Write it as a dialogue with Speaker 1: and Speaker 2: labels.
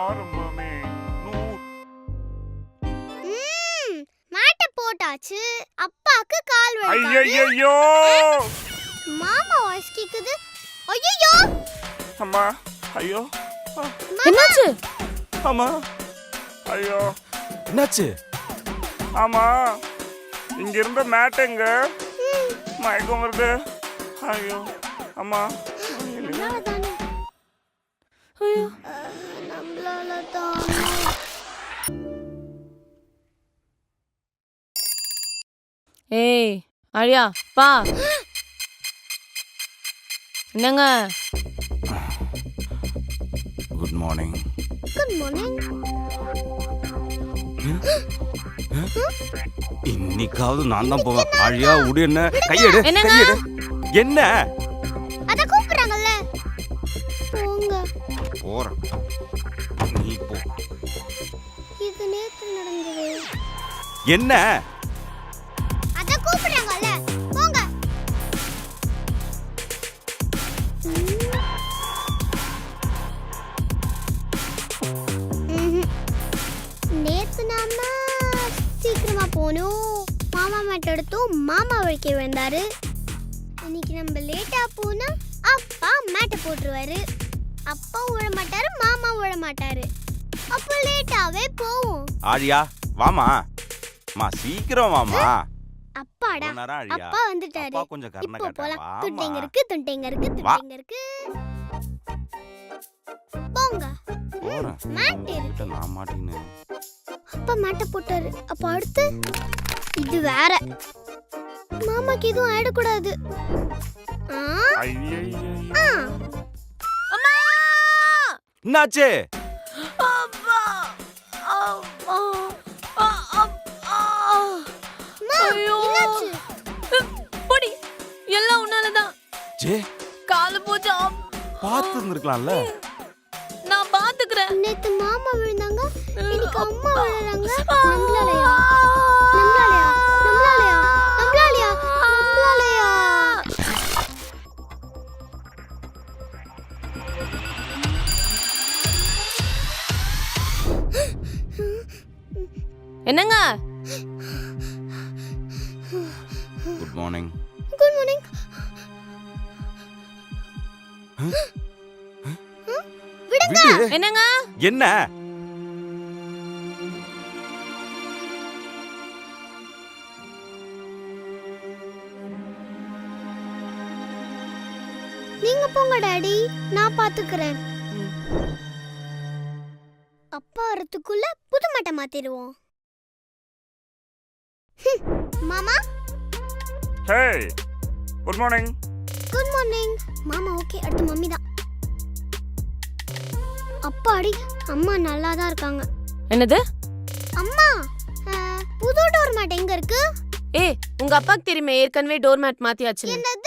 Speaker 1: ஆரம்பமே
Speaker 2: மேட்டை போட்டாச்சு. அப்பாக்கு கால் வலிக்காது.
Speaker 1: ஐயையோ
Speaker 2: மாமா வாய்ஸ் கேக்குது. ஐயோ
Speaker 1: அம்மா ஐயோ.
Speaker 3: என்னாச்சு?
Speaker 1: அம்மா ஐயோ.
Speaker 4: என்னாச்சு?
Speaker 1: ஆமா இங்க இருந்த மேட் எங்க? மயக்கம் வருது ஐயோ அம்மா.
Speaker 3: ஐயோ. ஏய் அழியா பா. என்னங்க?
Speaker 4: குட் மார்னிங்
Speaker 2: குட் மார்னிங்
Speaker 4: இன்னைக்காவது நான் தான் போவேன். ஆழியா உடு என்ன? கையெடு? கையெடு. என்ன?
Speaker 2: அத கூப்பிடுறாங்கல்ல. போங்க.
Speaker 4: போறேன்.
Speaker 2: இது நேத்து நடந்தது.
Speaker 4: என்ன?
Speaker 2: அத கூப்பிடுறாங்கல்ல போங்க. நேத்து நாம சீக்கிரமா போனோம். மாமா மேட் எடுத்தோம். மாமா வழிக்க விழுந்தாரு இன்னைக்கு நம்ம லேட்டா போனா அப்பா மேட்டை போட்டுருவாரு. அப்பா விழ மாட்டாரு மாமா விழ மாட்டாரு அப்போ லேட்டாவே போவோம்.
Speaker 4: ஆழியா வாமா மா சீக்கிரம் வாமா
Speaker 2: அப்பாடா அப்பா வந்துட்டாரு.
Speaker 4: அப்பா கொஞ்சம் கருணை
Speaker 2: இப்போ போலாம். துண்டைங்க இருக்கு துண்டைங்க இருக்கு. துண்டைங்க இருக்கு போங்க.
Speaker 4: போறேன்.
Speaker 2: மேட் இருக்கு.
Speaker 4: உன்கிட்ட நான் மாட்டின்னு
Speaker 2: அப்பா மேட்டை போட்டாரு. அப்ப அடுத்து? இது வேற. மாமாக்கு எதுவும் ஆயிடக்கூடாது. ஆ,
Speaker 1: ஐயையோ
Speaker 2: ஆ.
Speaker 3: அம்மா
Speaker 4: என்னாச்சு?
Speaker 3: உன்னாலதான்
Speaker 4: ஜே.
Speaker 3: காலு போச்சு.
Speaker 4: பார்த்து இருந்திருக்கலாம்ல
Speaker 3: நான் பாத்துக்கிறேன்
Speaker 2: நேத்து மாமா விழுந்தாங்க. இன்னைக்கு அம்மா விழுறாங்க. நம்மளாலயா நம்மளாலயா நம்மளாலயா நம்மளாலயா நம்மளாலயா
Speaker 3: என்னங்க?
Speaker 4: குட் மார்னிங்
Speaker 3: என்னங்க?
Speaker 4: என்ன?
Speaker 2: நீங்க போங்க டாடி. நான் பாத்துக்கிறேன். அப்பா வரத்துக்குள்ள புது மட்டை மாத்திடுவோம். ஹம், மாமா?
Speaker 1: Hey good morning.
Speaker 2: Good morning மாமா ஓகே அடுத்து மம்மி தான். அப்பாடி அம்மா நல்லா தான் இருக்காங்க.
Speaker 3: என்னது?
Speaker 2: அம்மா அஹ், புது டோர் மேட் எங்க இருக்கு?
Speaker 3: ஏய் உங்க அப்பாக்கு தெரியுமே ஏற்கனவே டோர் மேட் மாத்தியாச்சு
Speaker 2: என்னது?